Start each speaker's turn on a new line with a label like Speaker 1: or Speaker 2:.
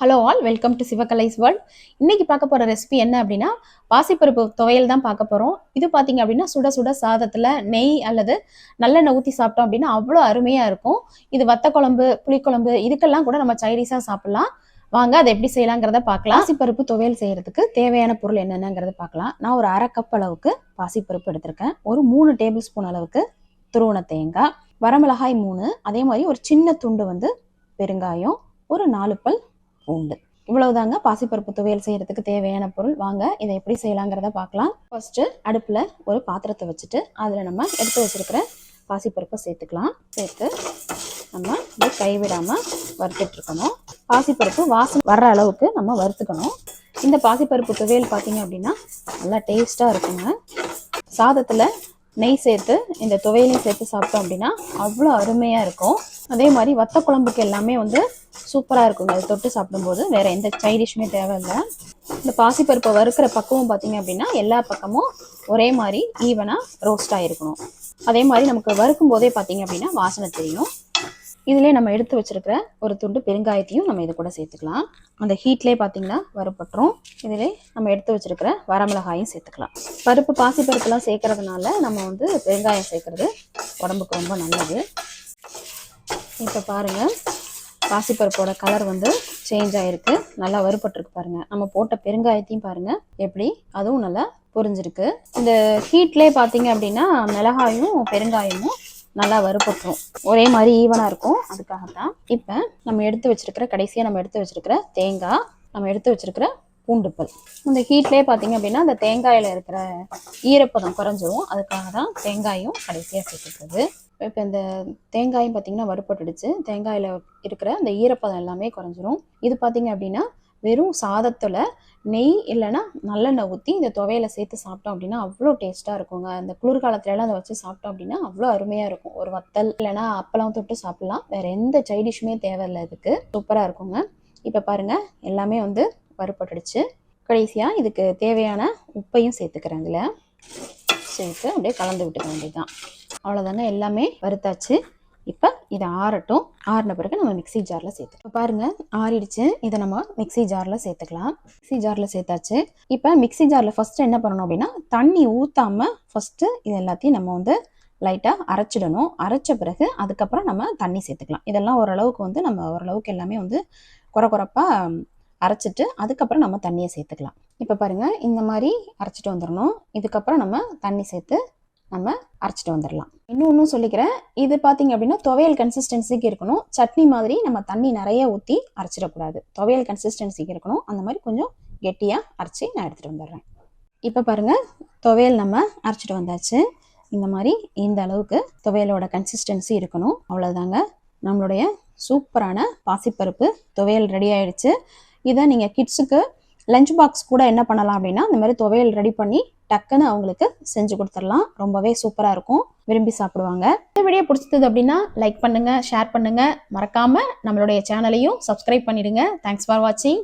Speaker 1: Hello all welcome to Sivakalai's world இன்றைக்கி பார்க்க போகிற ரெசிபி என்ன அப்படின்னா பாசிப்பருப்பு துவையல் தான் பார்க்க போகிறோம் இது பார்த்திங்க அப்படின்னா சுட சுட சாதத்தில் நெய் அல்லது நல்லெண்ணெய் ஊற்றி சாப்பிட்டோம் அப்படின்னா அவ்வளோ அருமையாக இருக்கும். இது வத்த குழம்பு புளிக்குழம்பு இதுக்கெல்லாம் கூட நம்ம சைடிஷா சாப்பிட்லாம். வாங்க அதை எப்படி செய்யலாங்கிறத பார்க்கலாம். பாசிப்பருப்பு துவையல் செய்யறதுக்கு தேவையான பொருள் என்னென்னங்கிறத பார்க்கலாம். நான் ஒரு அரை கப் அளவுக்கு பாசிப்பருப்பு எடுத்திருக்கேன். ஒரு மூணு டேபிள் ஸ்பூன் அளவுக்கு துருவன தேங்காய் வரமிளகாய் மூணு அதே மாதிரி ஒரு சின்ன துண்டு வந்து பெருங்காயம் ஒரு நாலு பல் பூண்டு இவ்வளவுதாங்க பாசிப்பருப்பு துவையல் செய்யறதுக்கு தேவையான பொருள். வாங்க இதை எப்படி செய்யலாங்கிறத பார்க்கலாம். ஃபர்ஸ்ட் அடுப்புல ஒரு பாத்திரத்தை வச்சுட்டு அதுல நம்ம எடுத்து வச்சிருக்கிற பாசிப்பருப்பை சேர்த்துக்கலாம். சேர்த்து நம்ம இதை கைவிடாம வறுத்துட்டு இருக்கணும் பாசிப்பருப்பு வாசம் வர்ற அளவுக்கு நம்ம வறுத்துக்கணும். இந்த பாசிப்பருப்பு துவையல் பார்த்தீங்க அப்படின்னா நல்லா டேஸ்டா இருக்குங்க. சாதத்துல நெய் சேர்த்து இந்த துவையலையும் சேர்த்து சாப்பிட்டோம் அப்படின்னா அவ்வளோ அருமையாக இருக்கும். அதே மாதிரி வத்த குழம்புக்கு எல்லாமே வந்து சூப்பராக இருக்குங்க. அது தொட்டு சாப்பிடும்போது வேற எந்த சைடிஷுமே தேவையில்லை. இந்த பாசிப்பருப்பை வறுக்கிற பக்குவம் பார்த்தீங்க அப்படின்னா எல்லா பக்கமும் ஒரே மாதிரி ஈவனாக ரோஸ்ட் ஆகிருக்கணும் அதே மாதிரி நமக்கு வறுக்கும் போதே பார்த்தீங்க அப்படின்னா வாசனை தெரியும். இதுலேயே நம்ம எடுத்து வச்சிருக்கிற ஒரு துண்டு பெருங்காயத்தையும் நம்ம இது கூட சேர்த்துக்கலாம். அந்த ஹீட்லேயே பார்த்தீங்கன்னா வறுப்பட்டுரும் இதிலே நம்ம எடுத்து வச்சிருக்கிற வரமிளகாயும் சேர்த்துக்கலாம். பருப்பு பாசி பருப்புலாம் சேர்க்கறதுனால நம்ம வந்து பெருங்காயம் சேர்க்கறது உடம்புக்கு ரொம்ப நல்லது. இப்போ பாருங்க. பாசிப்பருப்போட கலர் வந்து சேஞ்ச் ஆகிருக்கு நல்லா வறுபட்டுருக்கு பாருங்கள் நம்ம போட்ட பெருங்காயத்தையும் பாருங்கள் எப்படி? அதுவும் நல்லா புரிஞ்சிருக்கு. இந்த ஹீட்லேயே பார்த்தீங்க அப்படின்னா மிளகாயும் பெருங்காயமும் நல்லா வறுபட்டுரும். ஒரே மாதிரி ஈவனாக இருக்கும். அதுக்காகத்தான். இப்போ நம்ம எடுத்து வச்சிருக்கிற கடைசியாக நம்ம எடுத்து வச்சிருக்கிற தேங்காய் நம்ம எடுத்து வச்சிருக்கிற பூண்டுப்பல். இந்த ஹீட்லேயே பார்த்தீங்க அப்படின்னா அந்த தேங்காயில் இருக்கிற ஈரப்பதம் குறைஞ்சிரும். அதுக்காக தான் தேங்காயும் கடைசியாக சேர்த்துக்கிறது. இப்போ இந்த தேங்காயும் பார்த்தீங்கன்னா வறுப்பட்டுடுச்சு தேங்காயில் இருக்கிற அந்த ஈரப்பதம் எல்லாமே குறைஞ்சிரும். இது பார்த்தீங்க அப்படின்னா வெறும் சாதத்தில் நெய் இல்லைன்னா நல்லெண்ணெய் ஊற்றி இந்த துவையில சேர்த்து சாப்பிட்டோம் அப்படின்னா அவ்வளோ டேஸ்ட்டாக இருக்குங்க. அந்த குளிர்காலத்துலலாம் அதை வச்சு சாப்பிட்டோம் அப்படின்னா அவ்வளோ அருமையாக இருக்கும். ஒரு வத்தல் இல்லைன்னா அப்பளம் தொட்டு சாப்பிடலாம். வேற எந்த சைடிஷுமே தேவையில்லை இதுக்கு. சூப்பராக இருக்குங்க. இப்போ பாருங்க எல்லாமே வந்து வறுப்பட்டுடுச்சு கடைசியாக இதுக்கு தேவையான உப்பையும் சேர்த்துக்கிறேன் இதில். சேர்த்து அப்படியே கலந்து விட்டுக்க வேண்டியதுதான். அவ்வளோதானே எல்லாமே வறுத்தாச்சு. இப்போ இதை ஆறட்டும். ஆறின பிறகு நம்ம மிக்ஸி ஜாரில் சேர்த்து இப்போ பாருங்கள் ஆறிடுச்சு. இதை நம்ம மிக்ஸி ஜாரில் சேர்த்துக்கலாம். மிக்ஸி ஜாரில் சேர்த்தாச்சு. இப்போ மிக்ஸி ஜாரில் ஃபஸ்ட்டு என்ன பண்ணணும் அப்படின்னா தண்ணி ஊற்றாம ஃபஸ்ட்டு இது எல்லாத்தையும் நம்ம வந்து லைட்டாக அரைச்சிடணும். அரைச்ச பிறகு அதுக்கப்புறம் நம்ம தண்ணி சேர்த்துக்கலாம். இதெல்லாம் ஓரளவுக்கு வந்து நம்ம ஓரளவுக்கு எல்லாமே வந்து குறை குறைப்பாக அரைச்சிட்டு அதுக்கப்புறம் நம்ம தண்ணியை சேர்த்துக்கலாம். இப்போ பாருங்கள் இந்த மாதிரி அரைச்சிட்டு வந்துடணும். இதுக்கப்புறம் நம்ம தண்ணி சேர்த்து நம்ம அரைச்சிட்டு வந்துடலாம். இன்னொன்றும் சொல்லிக்கிறேன். இது பார்த்தீங்க அப்படின்னா துவையல் கன்சிஸ்டன்சிக்கு இருக்கணும். சட்னி மாதிரி நம்ம தண்ணி நிறைய ஊற்றி அரைச்சிடக்கூடாது. துவையல் கன்சிஸ்டன்சிக்கு இருக்கணும். அந்த மாதிரி கொஞ்சம் கெட்டியாக அரைச்சி நான் எடுத்துகிட்டு வந்துடுறேன். இப்போ பாருங்கள் துவையல் நம்ம அரைச்சிட்டு வந்தாச்சு. இந்த மாதிரி இந்த அளவுக்கு துவையலோட கன்சிஸ்டன்சி இருக்கணும். அவ்வளோதாங்க நம்மளுடைய சூப்பரான பாசிப்பருப்பு துவையல் ரெடி ஆயிடுச்சு. இதை நீங்கள் கிட்ஸுக்கு லஞ்ச் பாக்ஸ் கூட என்ன பண்ணலாம் அப்படின்னா இந்த மாதிரி துவையல் ரெடி பண்ணி டக்குன்னு அவங்களுக்கு செஞ்சு கொடுத்துடலாம். ரொம்பவே சூப்பராக இருக்கும். விரும்பி சாப்பிடுவாங்க. இந்த வீடியோ பிடிச்சது அப்படின்னா லைக் பண்ணுங்கள் ஷேர் பண்ணுங்கள் மறக்காமல் நம்மளுடைய சேனலையும் சப்ஸ்கிரைப் பண்ணிடுங்க. தேங்க்ஸ் ஃபார் வாட்சிங்